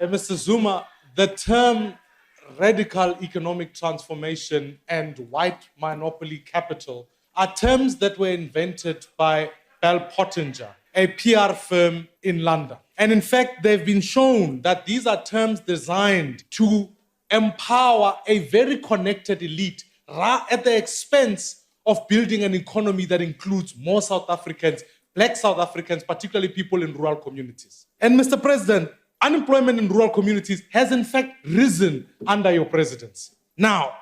Uh, Mr. Zuma, the term radical economic transformation and white monopoly capital are terms that were invented by Bell Pottinger, a PR firm in London. And in fact, they've been shown that these are terms designed to empower a very connected elite at the expense of building an economy that includes more South Africans, black South Africans, particularly people in rural communities. And Mr. President, unemployment in rural communities has in fact risen under your presidency. Now,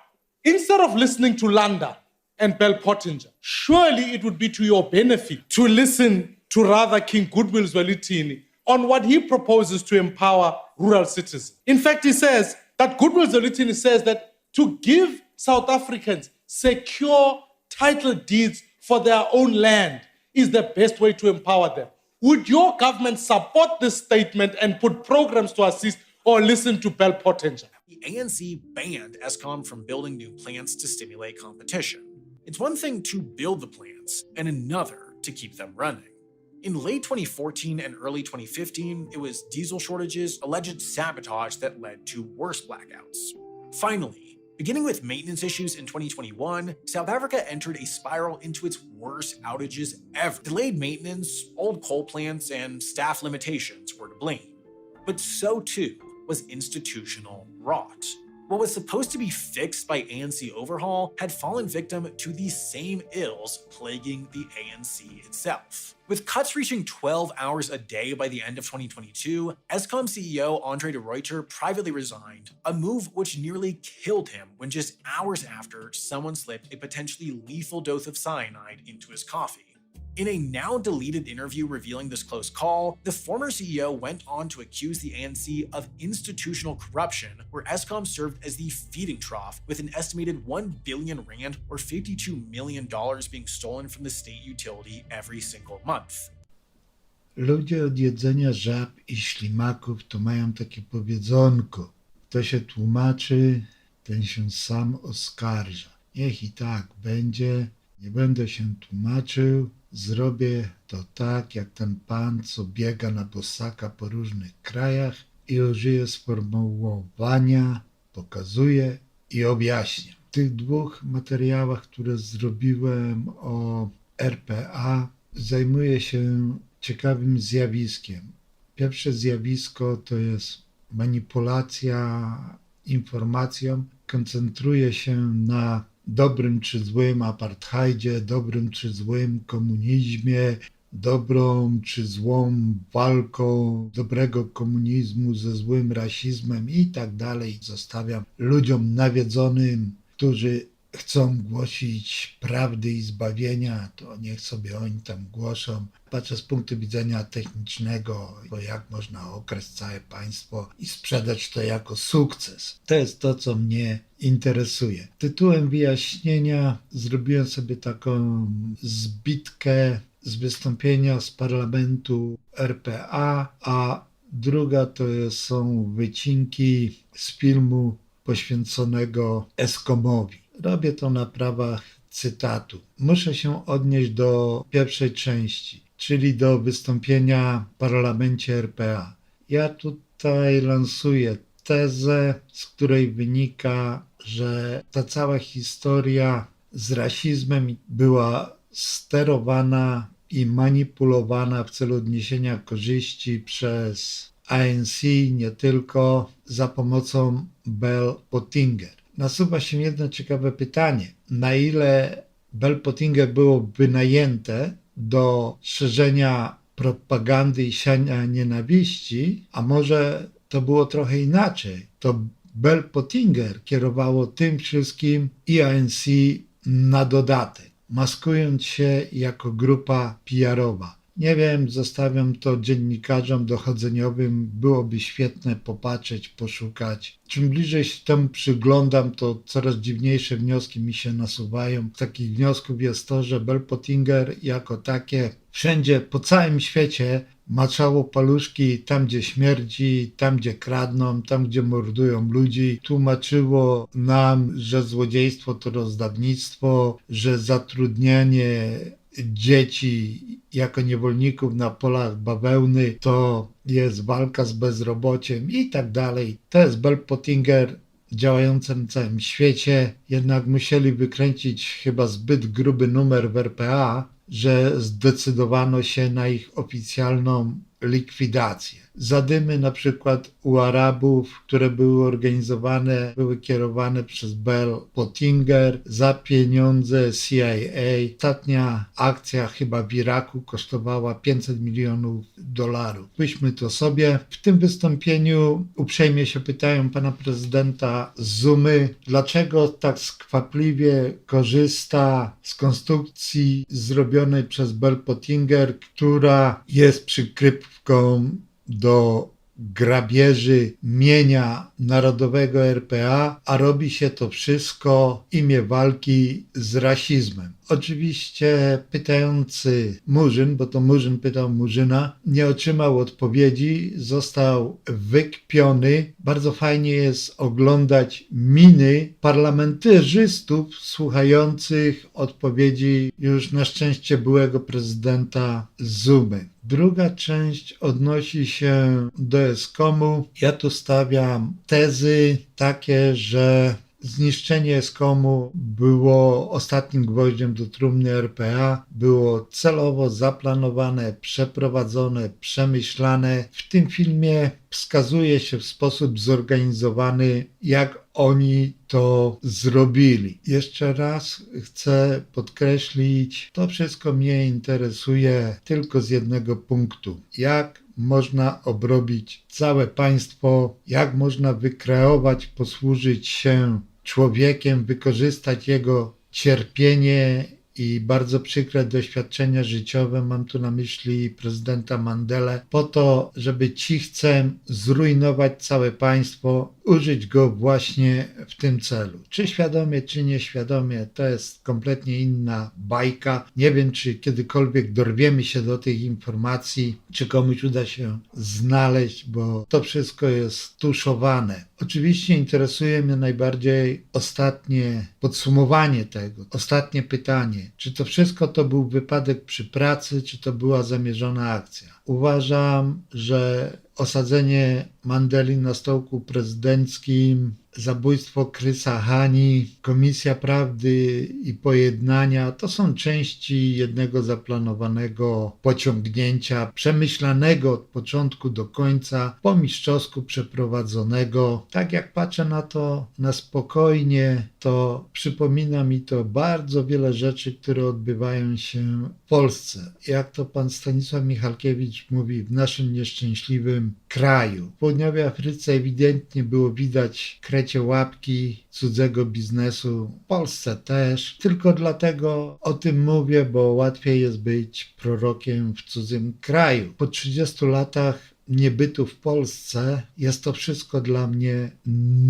instead of listening to Landa and Bell Pottinger, surely it would be to your benefit to listen to rather King Goodwill Zwelithini on what he proposes to empower rural citizens. In fact, he says that Goodwill Zwelithini says that to give South Africans secure title deeds for their own land is the best way to empower them. Would your government support this statement and put programs to assist or listen to Bell Pottinger? The ANC banned ESCOM from building new plants to stimulate competition. It's one thing to build the plants, and another to keep them running. In late 2014 and early 2015, it was diesel shortages, alleged sabotage that led to worse blackouts. Finally, beginning with maintenance issues in 2021, South Africa entered a spiral into its worst outages ever. Delayed maintenance, old coal plants, and staff limitations were to blame. But so too was institutional rot. What was supposed to be fixed by ANC overhaul had fallen victim to the same ills plaguing the ANC itself. With cuts reaching 12 hours a day by the end of 2022, ESCOM CEO Andre de Ruyter privately resigned, a move which nearly killed him when just hours after someone slipped a potentially lethal dose of cyanide into his coffee. In a now deleted interview revealing this close call, the former CEO went on to accuse the ANC of institutional corruption, where ESCOM served as the feeding trough, with an estimated 1 billion rand or $52 million being stolen from the state utility every single month. Ludzie od jedzenia żab i ślimaków to mają takie powiedzonko. Kto się tłumaczy, ten się sam oskarża. Niech i tak będzie, nie będę się tłumaczył, zrobię to tak, jak ten pan, co biega na bosaka po różnych krajach i użyje sformułowania, pokazuje i objaśnia. W tych dwóch materiałach, które zrobiłem o RPA, zajmuję się ciekawym zjawiskiem. Pierwsze zjawisko to jest manipulacja informacją. Koncentruje się na dobrym czy złym apartheidzie, dobrym czy złym komunizmie, dobrą czy złą walką dobrego komunizmu ze złym rasizmem i tak dalej. Zostawiam ludziom nawiedzonym, którzy chcą głosić prawdy i zbawienia, to niech sobie oni tam głoszą. Patrzę z punktu widzenia technicznego, bo jak można okraść całe państwo i sprzedać to jako sukces. To jest to, co mnie interesuje. Tytułem wyjaśnienia zrobiłem sobie taką zbitkę z wystąpienia z parlamentu RPA, a druga to są wycinki z filmu poświęconego Eskomowi. Robię to na prawach cytatu. Muszę się odnieść do pierwszej części, czyli do wystąpienia w parlamencie RPA. Ja tutaj lansuję tezę, z której wynika, że ta cała historia z rasizmem była sterowana i manipulowana w celu odniesienia korzyści przez ANC, nie tylko za pomocą Bell Pottinger. Nasuwa się jedno ciekawe pytanie: na ile Bell Pottinger było wynajęte do szerzenia propagandy i siania nienawiści, a może to było trochę inaczej? To Bell Pottinger kierowało tym wszystkim i ANC na dodatek, maskując się jako grupa PR-owa. Nie wiem, zostawiam to dziennikarzom dochodzeniowym. Byłoby świetne popatrzeć, poszukać. Czym bliżej się temu przyglądam, to coraz dziwniejsze wnioski mi się nasuwają. Takich wniosków jest to, że Bell Pottinger jako takie wszędzie po całym świecie maczało paluszki tam, gdzie śmierdzi, tam, gdzie kradną, tam, gdzie mordują ludzi. Tłumaczyło nam, że złodziejstwo to rozdawnictwo, że zatrudnianie dzieci jako niewolników na polach bawełny, to jest walka z bezrobociem i tak dalej. To jest Bell Pottinger działające na całym świecie, jednak musieli wykręcić chyba zbyt gruby numer w RPA, że zdecydowano się na ich oficjalną likwidację. Zadymy na przykład u Arabów, które były organizowane, były kierowane przez Bell Pottinger za pieniądze CIA. Ostatnia akcja chyba w Iraku kosztowała 500 milionów dolarów. Byśmy to sobie. W tym wystąpieniu uprzejmie się pytają pana prezydenta Zumy, dlaczego tak skwapliwie korzysta z konstrukcji zrobionej przez Bell Pottinger, która jest przykrywką do grabieży mienia narodowego RPA, a robi się to wszystko w imię walki z rasizmem. Oczywiście pytający Murzyn, bo to Murzyn pytał Murzyna, nie otrzymał odpowiedzi, został wykpiony. Bardzo fajnie jest oglądać miny parlamentarzystów słuchających odpowiedzi już na szczęście byłego prezydenta Zumy. Druga część odnosi się do Eskomu. Ja tu stawiam tezy takie, że Zniszczenie Eskomu było ostatnim gwoździem do trumny RPA, było celowo zaplanowane, przeprowadzone, przemyślane. W tym filmie wskazuje się w sposób zorganizowany, jak oni to zrobili. Jeszcze raz chcę podkreślić, to wszystko mnie interesuje tylko z jednego punktu. Jak można obrobić całe państwo, jak można wykreować, posłużyć się człowiekiem, wykorzystać jego cierpienie i bardzo przykre doświadczenia życiowe, mam tu na myśli prezydenta Mandela, po to, żeby cichcem zrujnować całe państwo, użyć go właśnie w tym celu. Czy świadomie, czy nieświadomie, to jest kompletnie inna bajka. Nie wiem, czy kiedykolwiek dorwiemy się do tych informacji, czy komuś uda się znaleźć, bo to wszystko jest tuszowane. Oczywiście interesuje mnie najbardziej ostatnie podsumowanie tego, ostatnie pytanie. Czy to wszystko to był wypadek przy pracy, czy to była zamierzona akcja? Uważam, że osadzenie Mandeli na stołku prezydenckim, zabójstwo Krysa Hani, Komisja Prawdy i Pojednania to są części jednego zaplanowanego pociągnięcia, przemyślanego od początku do końca, po mistrzowsku przeprowadzonego. Tak jak patrzę na to na spokojnie, to przypomina mi to bardzo wiele rzeczy, które odbywają się w Polsce. Jak to pan Stanisław Michalkiewicz mówi, w naszym nieszczęśliwym kraju. W południowej Afryce ewidentnie było widać łapki cudzego biznesu, w Polsce też. Tylko dlatego o tym mówię, bo łatwiej jest być prorokiem w cudzym kraju. Po 30 latach niebytu w Polsce jest to wszystko dla mnie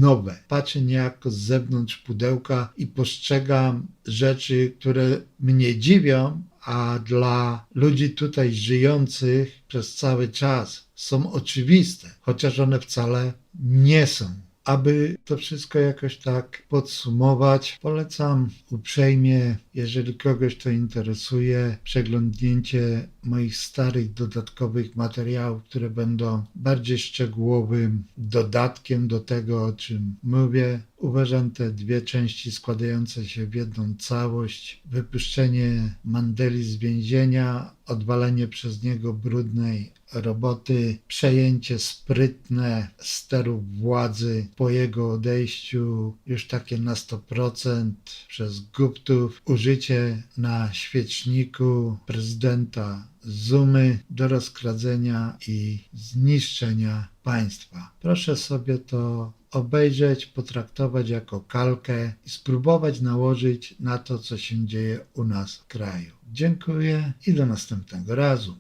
nowe. Patrzę niejako z zewnątrz pudełka i postrzegam rzeczy, które mnie dziwią, a dla ludzi tutaj żyjących przez cały czas są oczywiste, chociaż one wcale nie są. Aby to wszystko jakoś tak podsumować, polecam uprzejmie, jeżeli kogoś to interesuje, przeglądnięcie moich starych dodatkowych materiałów, które będą bardziej szczegółowym dodatkiem do tego, o czym mówię. Uważam te dwie części składające się w jedną całość. Wypuszczenie Mandeli z więzienia, odwalenie przez niego brudnej roboty, przejęcie sprytne sterów władzy po jego odejściu, już takie na 100% przez Guptów, użycie na świeczniku prezydenta Zumy do rozkradzenia i zniszczenia państwa. Proszę sobie to obejrzeć, potraktować jako kalkę i spróbować nałożyć na to, co się dzieje u nas w kraju. Dziękuję i do następnego razu.